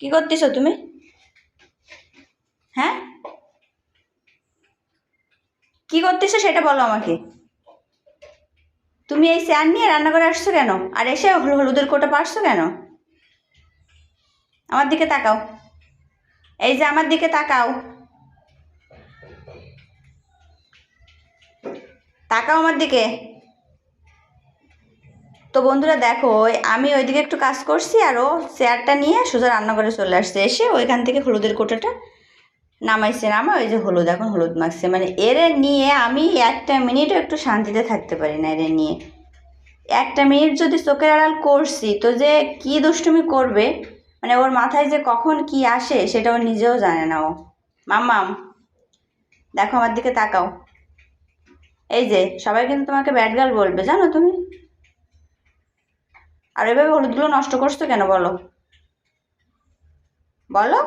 কি করতেছো তুমি? হ্যাঁ? কি করতেছো সেটা বলো আমাকে। তুমি এই স্যার নিয়ে রান্না করে আসছো কেন? আর এসে হলু- হলুদের কোটা পারছ কেন? আমার দিকে তাকাও। এই যে আমার দিকে তাকাও। তাকাও আমার দিকে। তো বন্ধুরা দেখো আমি ওইদিকে একটু কাজ করছি আর ও চেয়ারটা নিয়ে সোজা রান্নাঘরে চলে আসছে। এসে ওইখান থেকে হলুদের কোটাটা নামাইছে নামা ওই যে হলুদ, এখন হলুদ মাখছে। মানে এরে নিয়ে আমি একটা মিনিটও একটু শান্তিতে থাকতে পারি না এরে নিয়ে। একটা মিনিট যদি চোখের আড়াল করছি, তো যে কি দুষ্টুমি করবে? মানে ওর মাথায় যে কখন কি আসে, সেটা ও নিজেও জানে না ও। মাম্মাম, দেখো আমার দিকে তাকাও। এই যে, সবাই কিন্তু তোমাকে ব্যাট গার্ল বলবে, জানো তুমি? আর এভাবে হলুদগুলো নষ্ট করছ কেন বলো? বলো?